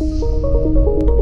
Thank you.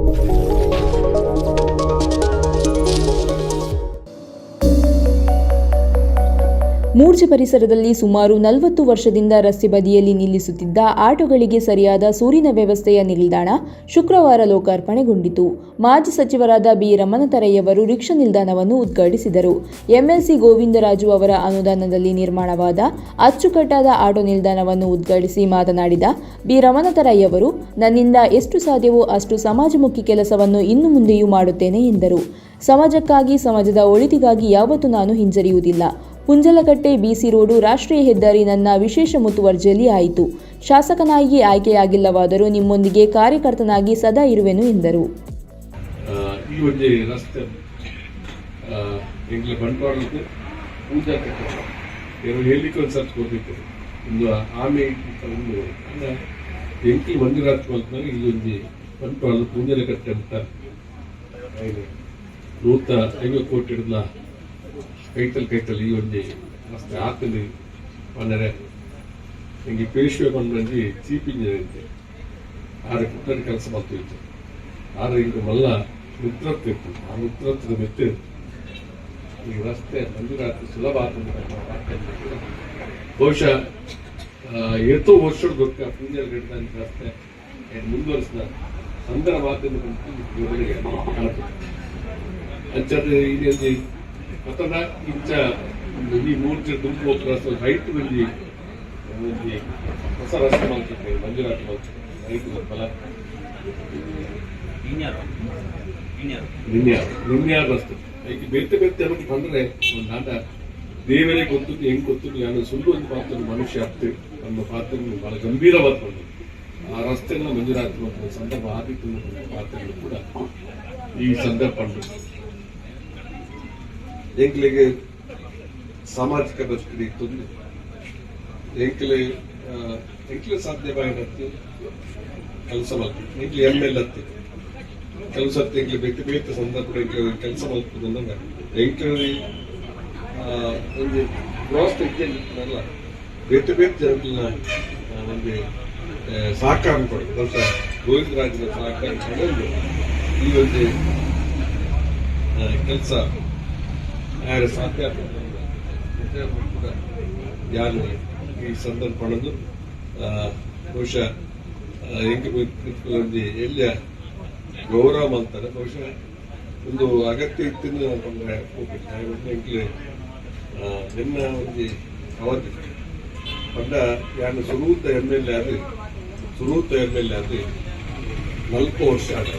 ಮೂರ್ಜೆ ಪರಿಸರದಲ್ಲಿ ಸುಮಾರು ನಲವತ್ತು ವರ್ಷದಿಂದ ರಸ್ತೆ ಬದಿಯಲ್ಲಿ ನಿಲ್ಲಿಸುತ್ತಿದ್ದ ಆಟೋಗಳಿಗೆ ಸರಿಯಾದ ಸೂರಿನ ವ್ಯವಸ್ಥೆಯ ನಿಲ್ದಾಣ ಶುಕ್ರವಾರ ಲೋಕಾರ್ಪಣೆಗೊಂಡಿತು. ಮಾಜಿ ಸಚಿವರಾದ ಬಿ. ರಮಣತರಯ್ಯವರು ರಿಕ್ಷಾ ನಿಲ್ದಾಣವನ್ನು ಉದ್ಘಾಟಿಸಿದರು. ಎಂಎಲ್ಸಿ ಗೋವಿಂದರಾಜು ಅವರ ಅನುದಾನದಲ್ಲಿ ನಿರ್ಮಾಣವಾದ ಅಚ್ಚುಕಟ್ಟಾದ ಆಟೋ ನಿಲ್ದಾಣವನ್ನು ಉದ್ಘಾಟಿಸಿ ಮಾತನಾಡಿದ ಬಿ. ರಮಣತರಯ್ಯವರು ನನ್ನಿಂದ ಎಷ್ಟು ಸಾಧ್ಯವೋ ಅಷ್ಟು ಸಮಾಜಮುಖಿ ಕೆಲಸವನ್ನು ಇನ್ನು ಮುಂದೆಯೂ ಮಾಡುತ್ತೇನೆ ಎಂದರು. ಸಮಾಜಕ್ಕಾಗಿ, ಸಮಾಜದ ಒಳಿತಿಗಾಗಿ ಯಾವತ್ತೂ ನಾನು ಹಿಂಜರಿಯುವುದಿಲ್ಲ. ಪುಂಜಲಕಟ್ಟೆ ಬಿಸಿ ರೋಡು ರಾಷ್ಟ್ರೀಯ ಹೆದ್ದಾರಿ ನನ್ನ ವಿಶೇಷ ಮುತುವರ್ಜಿಯಲ್ಲಿ ಆಯಿತು. ಶಾಸಕನಾಗಿ ಆಯ್ಕೆಯಾಗಿಲ್ಲವಾದರೂ ನಿಮ್ಮೊಂದಿಗೆ ಕಾರ್ಯಕರ್ತನಾಗಿ ಸದಾ ಇರುವೆನು ಎಂದರು. ಒಂದು ಆಮೆ ಒಂದು ಅಂದ್ರೆ ಮಲ್ಪನಾಗ ಇಲ್ಲೊಂದು ಬಂಟ್ವಾಳ ಪುಂಜಲಕಟ್ಟೆ ಕಟ್ಟೆ ಅಂತ ನೂತ ಐವತ್ತು ಕೋಟಿ ಹಿಡಿದ ಕೈತಲ್ ಕೈತಲ್ ಈ ಒಂಜಿ ರಸ್ತೆ ಆತಲ್ಲಿ എനിക്ക് ಹಿಂಗೆ ಪೇಶ್ವೆ ಬಂದು ಚೀಫ್ ಇಂಜಿನಿಯರ್ ಇದ್ದೆ. ಆರು ಪುಟ್ಟನ ಕೆಲಸ ಮಾಡ್ತಿತ್ತು ಆದ್ರೆ ಈಗ ಮಲ್ಲ ಮಿತ್ರತ್ವ ಇತ್ತು. ಆ ಮಿತ್ರತ್ವದ ಮೆತ್ತೆ ಈ ರಸ್ತೆ ಮಂಜೂರಾತಿ ಸುಲಭ ಆತಂದ್ರೆ ಬಹುಶಃ ಎಷ್ಟೋ ವರ್ಷದ ಗೊತ್ತ ಪೂಜಾರ ಗಿಡದಂತ ರಸ್ತೆ ಮುಂದುವರಿಸಿದ. ಸಂದರ ಮಾಧ್ಯಮ ಇದರಲ್ಲಿ ಮತ್ತೊಂದ ಇಂಚ ಒಂದು ಈ ಮೂರ್ತಿ ದುಂಪು ಹೋಗ್ತಾ ಹೈಟ್ ಬಂದು ಒಂದು ಹೊಸ ರಸ್ತೆ ಮಾಡ್ತಿದ್ದೇವೆ ಮಂಜೂರಾತಿ ಮಾಡ್ತಿದ್ದೇವೆ ರೈಟ್ ಬಲ ನಿನ್ನೆ ರಸ್ತೆ. ಈಗ ಬೆತ್ತ ಬೆತ್ತ ಅನ್ನೋದು ಬಂದ್ರೆ ಒಂದು ಆಟ ದೇವರೇ ಗೊತ್ತು ಹೆಂಗ್ ಗೊತ್ತು ನಾನು ಸುಳ್ಳು ಒಂದು ಪಾತ್ರ ಮನುಷ್ಯ ಆಗ್ತೇವೆ ನಮ್ಮ ಪಾತ್ರ ಬಹಳ ಗಂಭೀರವಾದ ಬಂದು ಆ ರಸ್ತೆಗಳ ಮಂಜೂರಾತಿ ಮಾಡುವ ಸಂದರ್ಭ ಅನ್ನೋ ಪಾತ್ರಗಳು ಕೂಡ ಈ ಸಂದರ್ಭ ಎಂಕ್ಲಿಗೆ ಸಾಮಾಜಿಕ ಬದುಕಿನ ಇತ್ತು ಎಂಕ್ಲೆ ಎಂಕ್ಲೆ ಸಾಧ್ಯವಾಗಿರತ್ತೆ ಕೆಲಸ ಮಾಡ್ತೀವಿ. ಎಂಕ್ಲೆ ಎಂ ಎಲ್ ಹತ್ತಿ ಕೆಲಸ ಎಂಕ್ಲೆ ಬೇತೆ ಬೇತೆ ಸಂದರ್ಭ ಕೆಲಸ ಮಾಡ್ತದಂದ್ರೆ ಎಂಕ್ಲೆ ಒಂದು ಕ್ರಾಸ್ ತೆಗೆದಿಲ್ಲ ಬೇತೆ ಬೇತೆ ಜನಗಳನ್ನ ನಮಗೆ ಸಹಕಾರ ಕೊಡೋದು. ಬಹುಶಃ ರಾಜ್ಯದ ಸಹಕಾರ ಕೊಡೋದು ಈ ಒಂದು ಕೆಲಸ ಯಾರು ಸಾಧ್ಯ ಆಗ್ತದೆ ಕೂಡ ಯಾರು ಈ ಸಂದರ್ಭ ಪಡೆದು ಆ, ಬಹುಶಃ ಹೆಂಗೆ ಒಂದು ಎಲ್ಲಿಯ ಗೌರವ ಅಂತಾರೆ ಬಹುಶಃ ಒಂದು ಅಗತ್ಯ ಇತ್ತು ನಿನ್ನ ಒಂದು ಅವಧಿ ಪಂಡ ಯಾರು ಸುರೂತ ಎಂ ಎಲ್ ಎ ಆದ್ರೆ ಸುರೂತ ಎಂ ಎಲ್ ಎ ಆದ್ರೆ ನಾಲ್ಕು ವರ್ಷ ಆದ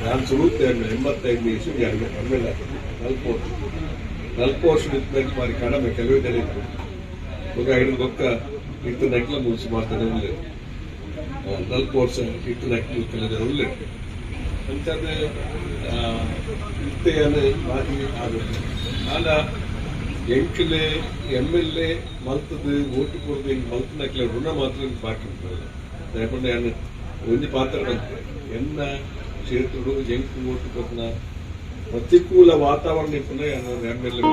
ನಾನು ಸುರೂತ ಎಂ ಎಲ್ ಎಂಬತ್ತೈದು ವಯಸ್ಸು ಎರಡು ಎಂ ಎಲ್ ಎ ನಾಲ್ಕು ವರ್ಷ ನಾಲ್ಕು ವರ್ಷ ನಿಂತ ಮಾರಿ ಕಾಣ ಕೆಲವೇ ಇತ್ತು. ಮಗ ಹಿಡಿದು ಬೊಕ್ಕ ಇಟ್ಟು ನಕ್ಲ ಮುಗಿಸಿ ಮಾಡ್ತಾನೆ ಒಳ್ಳೆ. ನಾಲ್ಕು ವರ್ಷ ಇಟ್ಟು ನಕ್ಲು ಕೆಲವು ಒಳ್ಳೆ. ಅಂತಾದ್ರೆ ಇತ್ತೆಯನ್ನು ಮಾತಿ ಆಗುತ್ತೆ. ಆದ ಎಂಕಲೆ ಎಂ ಎಲ್ ಎ ಮಲ್ತದು ಓಟು ಕೊಡದು ಹಿಂಗೆ ಮಲ್ತನಕ್ಲೆ ಋಣ ಮಾತ್ರ ಬಾಕಿ ಯಾಕಂದ್ರೆ ನಾನು ಒಂದು ಪಾತ್ರ ಬಂತು. ಎನ್ನ ಕ್ಷೇತ್ರಗಳು ಎಂಕು ಓಟು ಕೊಟ್ಟನ ಪ್ರತಿಕೂಲ ವಾತಾವರಣ ಎಲ್ ಎ